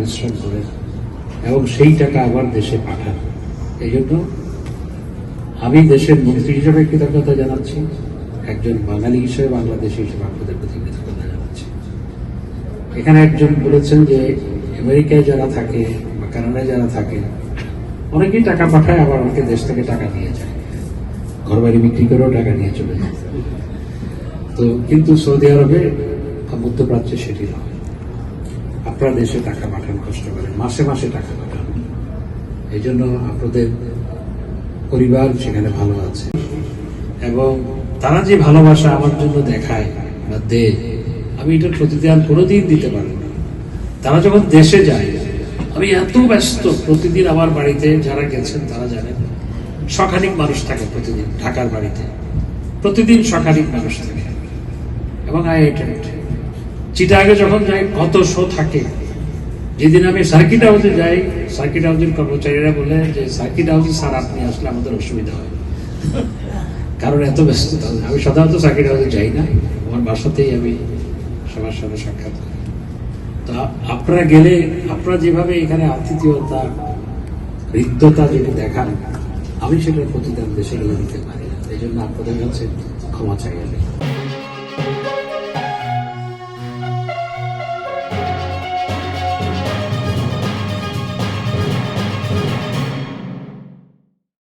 পরিশ্রম করেন এবং সেই টাকা আবার দেশে পাঠান। এই জন্য আমি দেশের মন্ত্রী হিসেবে কৃতজ্ঞতা জানাচ্ছি, একজন বাঙালি হিসেবে বাংলাদেশি হিসেবে আপনাদের প্রতি কৃতজ্ঞতা জানাচ্ছি। এখানে একজন বলেছেন যে, আমেরিকায় যারা থাকে বা কানাডায় যারা থাকে, অনেকেই টাকা পাঠায়, আবার অনেকে দেশ থেকে টাকা নিয়ে যায়। ঘরবাড়ি বিক্রি করেও টাকা নিয়ে চলে যায়। তো কিন্তু সৌদি আরবে মধ্যপ্রাচ্যে সেটি নয়। আপনারা দেশে টাকা পাঠান, কষ্ট করেন মাসে মাসে টাকা পাঠান। এই জন্য আপনাদের পরিবার সেখানে ভালো আছে। এবং তারা যে ভালোবাসা আমার জন্য দেখায় বা দেয় আমি এটার প্রতিদান কোনোদিন দিতে পারব না। তারা যখন দেশে যায়, আমি এত ব্যস্ত, প্রতিদিন আমার বাড়িতে যারা গেছেন তারা জানেন শখানিক মানুষ থাকে প্রতিদিন ঢাকার বাড়িতে। প্রতিদিন শখানিক মানুষ থাকে। এবং আই অ্যাটেন্ড চিটাগে যখন যাই, কত শো থাকে। যেদিন আমি সার্কিট হাউসে যাই সার্কিট হাউসের কর্মচারীরা বলে যে সার্কিট হাউসে স্যার আপনি আসলে আমাদের অসুবিধা হয়। কারণ এত ব্যস্ততা। আমি সাধারণত সার্কিট হাউসে যাই না। আমার বাসাতেই আমি সবার সাথে সাক্ষাৎ করি। তা আপনারা গেলে, আপনারা যেভাবে এখানে আতিথেয়তা, হৃদ্যতা যেটা দেখান, আমি সেটার প্রতিদান দেশে গেলে দিতে পারি না। এই জন্য আপনাদের কাছে ক্ষমা চাই আমি